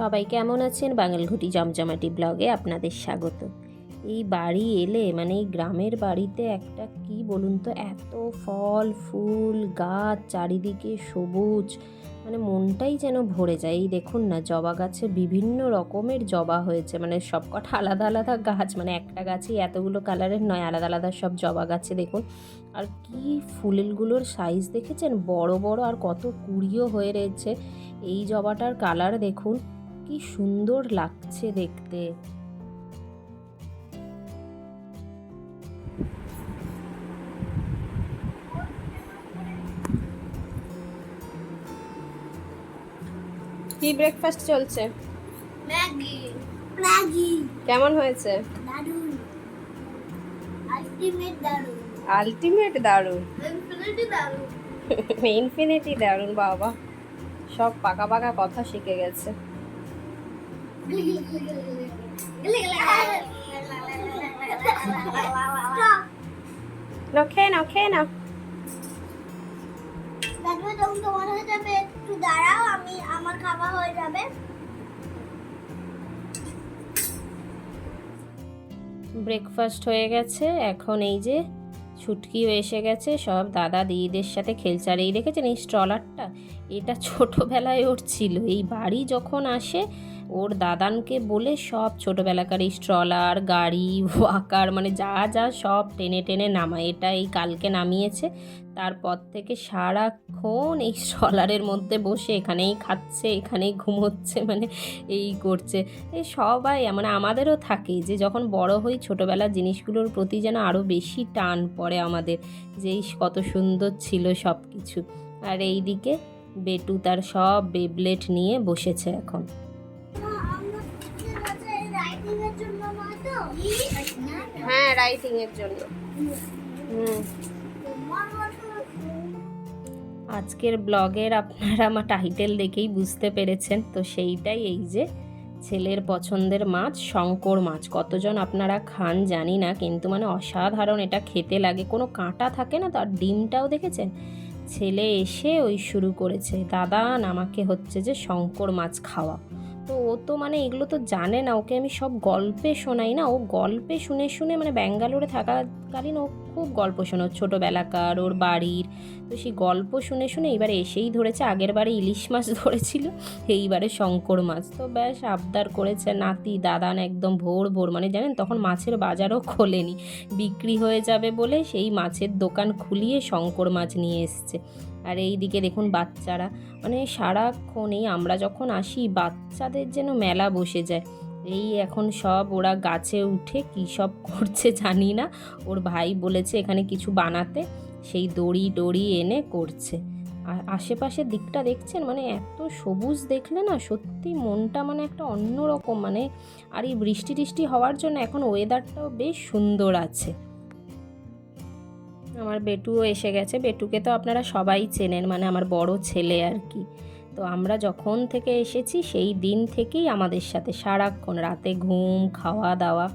সবাই কেমন আছেন? বাঙালঘুটি জমজমাটি ব্লগে আপনাদের স্বাগত। এই বাড়ি এলে মানে এই গ্রামের বাড়িতে একটা কি বলুন তো, এত ফল, ফুল, গাছ, চারিদিকে সবুজ মানে মনটাই যেন ভরে যায়। এই দেখুন না, জবা গাছে বিভিন্ন রকমের জবা হয়েছে মানে সবকটা আলাদা আলাদা গাছ মানে একটা গাছেই এতগুলো কালারের নয়, আলাদা আলাদা সব জবা গাছে দেখুন। আর কি ফুলগুলোর সাইজ দেখেছেন? বড় বড় আর কত কুড়িও হয়ে রয়েছে। এই জবাটার কালার দেখুন। কি সুন্দর লাগছে দেখতে। কি ব্রেকফাস্ট চলছে? ম্যাগি। ম্যাগি। কেমন হয়েছে? দারুণ আলটিমেট দারুণ আলটিমেট দারুণ। ইনফিনিটি দারুণ ইনফিনিটি দারুণ বাবা। সব পাকা পাকা কথা শিখে গেছে। নাও খেয়ে নাও খেয়ে হয়ে যাবে একটু দাঁড়াও আমি আমার খাওয়া হয়ে যাবে ব্রেকফাস্ট হয়ে গেছে, এখন এই যে ছুটকিও এসে গেছে। সব দাদা দিদিদের সাথে খেলছে এই দেখেছেন এই স্ট্রলারটা এটা ছোটোবেলায় ওর ছিল। এই বাড়ি যখন আসে, ওর দাদানকে বলে সব ছোটোবেলাকার এই স্ট্রলার গাড়ি ওয়াকার মানে যা যা সব টেনে টেনে নামায়। এটা এই কালকে নামিয়েছে। তারপর থেকে সারাক্ষণ এই সলারের মধ্যে বসে এখানেই খাচ্ছে এখানেই ঘুমোচ্ছে মানে এই করছে। এই সবাই মানে আমাদেরও থাকে যে যখন বড় হই ছোটোবেলার জিনিসগুলোর প্রতি যেন আরও বেশি টান পড়ে আমাদের যে এই কত সুন্দর ছিল সব কিছু আর এই দিকে বেটু তার সব বেবলেট নিয়ে বসেছে এখন। হ্যাঁ রাইটিংয়ের জন্য। হুম। আজকের ব্লগের আপনারা আমার টাইটেল দেখেই বুঝতে পেরেছেন। তো সেইটাই এই যে ছেলের পছন্দের মাছ, শঙ্কর মাছ। কতজন আপনারা খান জানি না, কিন্তু মানে অসাধারণ এটা খেতে লাগে। কোনো কাঁটা থাকে না তার ডিমটাও দেখেছেন? ছেলে এসে ওই শুরু করেছে, দাদা, আমাকে হচ্ছে যে শঙ্কর মাছ খাওয়া তো ও তো মানে এগুলো তো জানে না, ওকে আমি সব গল্পে শোনাই না। ও গল্পে শুনে শুনে মানে ব্যাঙ্গালোরে থাকাকালীন ও খুব গল্প শোনো, ছোটোবেলাকার, ওর বাড়ির। তো সেই গল্প শুনে শুনে এবারে এসেই ধরেছে, আগের বারে ইলিশ মাছ ধরেছিল, এইবারে শঙ্কর মাছ। তো ব্যাস, আবদার করেছে নাতি দাদান একদম ভোর ভোর। মানে জানেন, তখন মাছের বাজারও খোলেনি। বিক্রি হয়ে যাবে বলে সেই মাছের দোকান খুলিয়ে শঙ্কর মাছ নিয়ে এসছে। আর এই দিকে দেখুন বাচ্চারা মানে সারাক্ষণই আমরা যখন আসি, বাচ্চাদের যেন মেলা বসে যায়। এই এখন সব ওরা গাছে উঠে কী সব করছে জানি না। ওর ভাই বলেছে এখানে কিছু বানাতে। সেই দড়ি ডড়ি এনে করছে। আর আশেপাশের দিকটা দেখছেন? মানে এত সবুজ দেখলে না সত্যি মনটা মানে একটা অন্যরকম। মানে আর এই বৃষ্টি টিষ্টি হওয়ার জন্য এখন ওয়েদারটাও বেশ সুন্দর আছে। আমার বেটুও এসে গেছে। বেটুকে তো আপনারা সবাই চেনেন। মানে আমার বড় ছেলে আর কি। তো আমরা যখন থেকে এসেছি, সেই দিন থেকেই আমাদের সাথে সারাক্ষণ রাতে ঘুম খাওয়া দাওয়া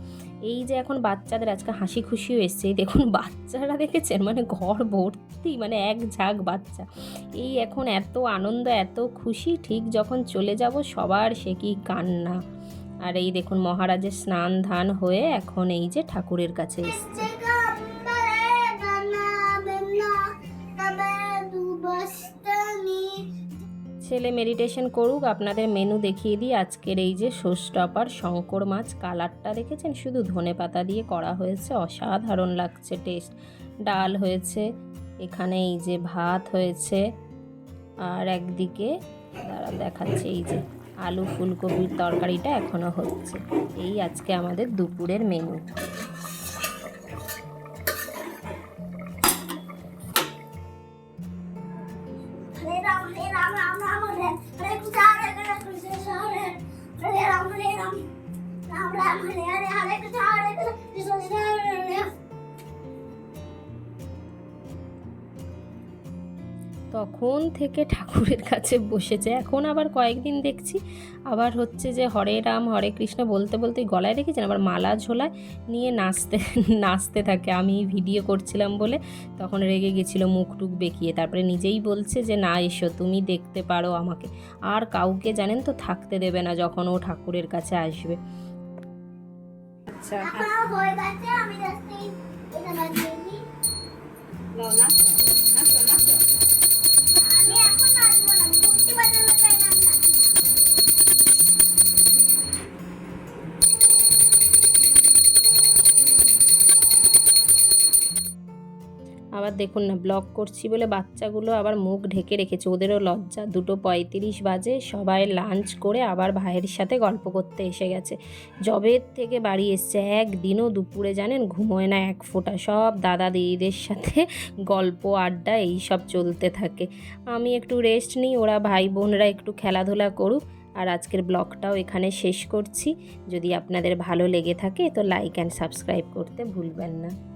এই যে এখন বাচ্চাদের আজকে হাসি খুশিও এসছে দেখুন, বাচ্চারা দেখেছেন? মানে ঘর ভর্তি মানে এক ঝাঁক বাচ্চা। এই এখন এত আনন্দ, এত খুশি, ঠিক যখন চলে যাব, সবার সে কি কান্না। আর এই দেখুন, মহারাজের স্নান ধান হয়ে এখন এই যে ঠাকুরের কাছে এসছে। ছেলে মেডিটেশন করুক, আপনাদের মেনু দেখিয়ে দিই। আজকের এই যে শোস্টপার শঙ্কর মাছ, কালারটা দেখেছেন? শুধু ধনে পাতা দিয়ে করা হয়েছে, অসাধারণ লাগছে টেস্ট ডাল হয়েছে, এখানে এই যে ভাত হয়েছে, আর একদিকে দাঁড়া দেখাচ্ছে এই যে আলু ফুলকপির তরকারিটা এখনও হচ্ছে। এই আজকে আমাদের দুপুরের মেনু રામ હરે રામ. રામ રામ હરે હરે હરે કૃષ્ણ હરે કૃષ્ણ. তখন থেকে ঠাকুরের কাছে বসেছে। এখন আবার কয়েকদিন দেখছি আবার হচ্ছে যে হরে রাম হরে কৃষ্ণ বলতে বলতে গলায় রেখেছেন আবার মালা ঝোলায় নিয়ে নাচতে নাচতে থাকে। আমি ভিডিও করছিলাম বলে তখন রেগে গেছিল মুখ টুক বেঁকিয়ে। তারপরে নিজেই বলছে যে না এসো তুমি দেখতে পারো আমাকে। আর কাউকে জানেন তো থাকতে দেবে না যখন ও ঠাকুরের কাছে আসবে। আচ্ছা। আমি নাচো নাচো নাচো। আবার দেখুন না ব্লগ করছি বলে বাচ্চাগুলো আবার মুখ ঢেকে রেখেছে। ওদেরও লজ্জা। দুটো পঁয়ত্রিশ বাজে, সবাই লাঞ্চ করে আবার ভাইয়ের সাথে গল্প করতে এসে গেছে। জবের থেকে বাড়ি এসছে। একদিনও দুপুরে জানেন, ঘুমোয় না এক ফোঁটা। সব দাদা দিদিদের সাথে গল্প, আড্ডা এই সব চলতে থাকে। আমি একটু রেস্ট নিই, ওরা ভাই বোনরা একটু খেলাধুলা করুক। আর আজকের ব্লগটাও এখানে শেষ করছি। যদি আপনাদের ভালো লেগে থাকে তো লাইক অ্যান্ড সাবস্ক্রাইব করতে ভুলবেন না।